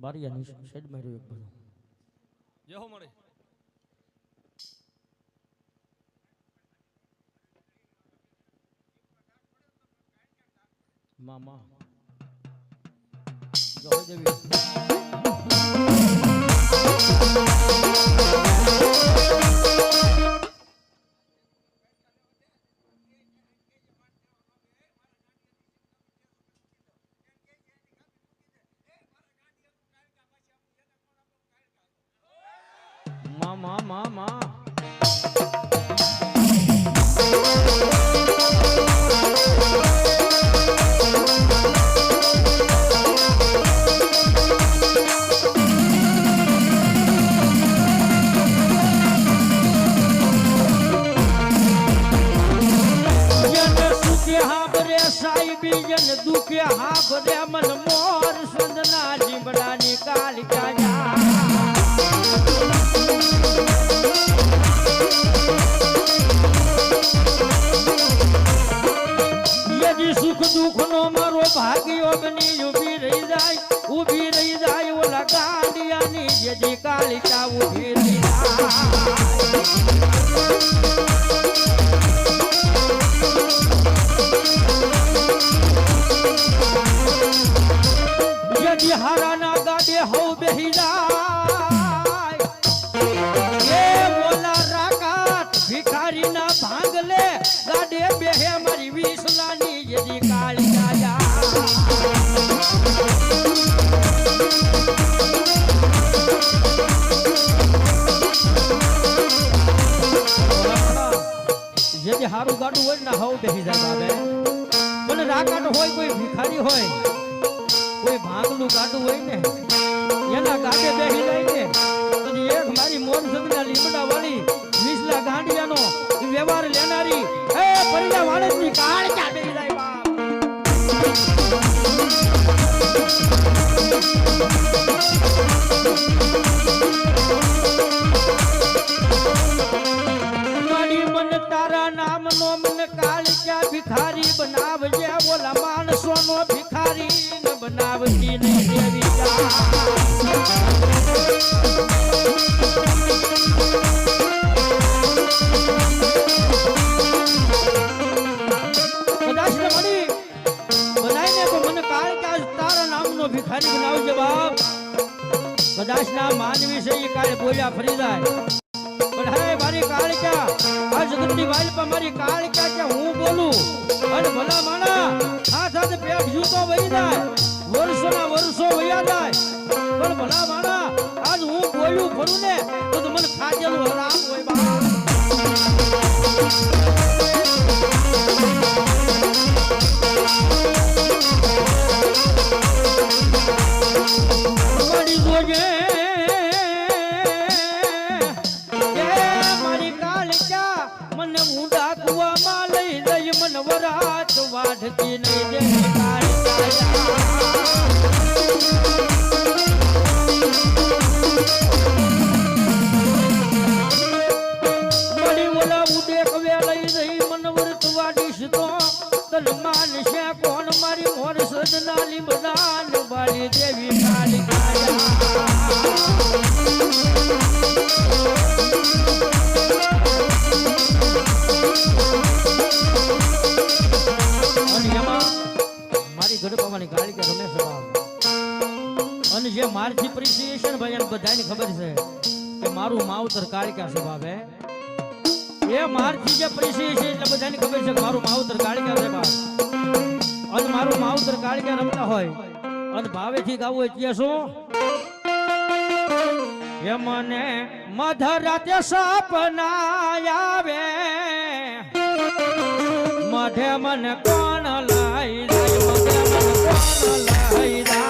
મારી શેડ માર્યો એક બધો જેહો મળે. મામા. જય દેવી સાઈબી જન દુખે હાબરે મન મોર સંદના જીવડાની કાલિકા. ભાગ્યો બની ઊભી રહી જાય, ઊભી રહી જાય ઓલા ગાંડિયાની જેથી કાલિકા ઊભી રહી જાય. યદી હારાના ગાડે હઉ બેહી જાય. હારું ગાડું હોય ને હવ બેસી જાય બાબે. મને રાકાટ હોય, કોઈ ભિખારી હોય, કોઈ ભાંગલું ગાડું હોય ને, એના ગાડે બેસી જાય ને અને એક મારી મોરસંગના લીમડા વાળી વિસલા ગાંડિયાનો વ્યવહાર લેનારી, એ પરિયા વાણસની કાળ બનાવજે બોલા માણસો નો ભિખારી ન બનાવતી નહીં દેવી ભિખારી બનાવજે બાપ. કદાચ ના માનવી છે એ કાલે બોલ્યા ફરી જાય. કાળિકા આ જગતની વાલ પર મારી કાળિકા કે હું બોલું? અને ભલા માણા, આ સાથે પેટ જૂતો વહી જાય, વર્ષોના વર્ષો વયા જાય. પણ ભલા માણા, આજ હું બોલ્યું ખરું ને, તો તો મને ખાજેલું હરામ હોય બા તો તન માનશે કોણ મારી મોર સજના લીમદાન બાળી દેવી કાળિકા ગડપાવાની ગાડી કે રમેશ બાપ અને જે મારથી એપ્રિસિએશન ભાઈ, એને બધાને ખબર છે કે મારું માવતર કાળિકા સ્વભાવ હે એ મારથી જે એપ્રિસિએશન એટલે બધાને ખબર છે મારું માવતર કાળિકા સ્વભાવ અને મારું માવતર કાળિકા રમતા હોય અને ભાવેથી ગાવું હોય ત્યાં શું? એ મને મધરાતે સપના આવે. મઢે મને કોણ મને કોણ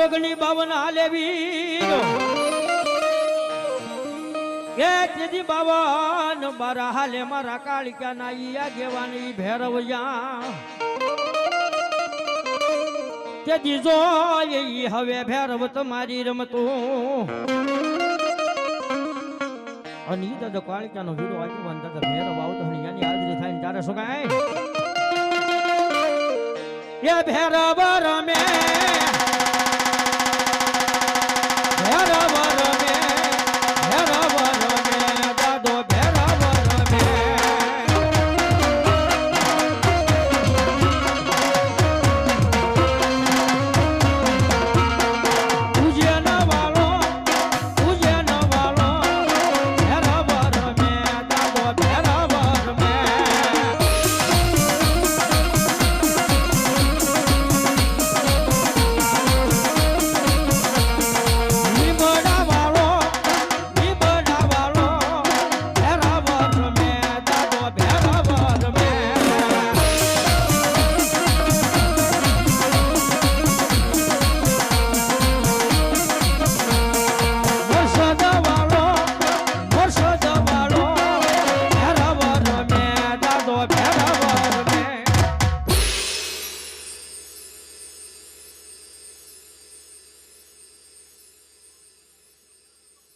જોગણી બાવન હાલે વીરો. એ તેથી બાવન મારા હાલે મારા કાળિકા ના ઈયા ગેવાની ભેરવયા તેથી જો એ હવે ભેરવ તમારી રમતો. અને ઈ દાદા કાળિકાનો વીરો આગેવાન દાદા ભેરવ આવતો અને એની હાજરી થાય ને તારે શું કાંઈ? એ ભેરવ રમે.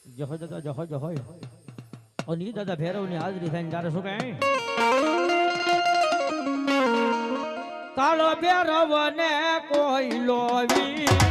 જહો દાદા જહો જહો અને ઈ દાદા ભૈરવની હાજરી થાય ને તારે શું કહે કાળો ભૈરવ ને કોઈ લોવી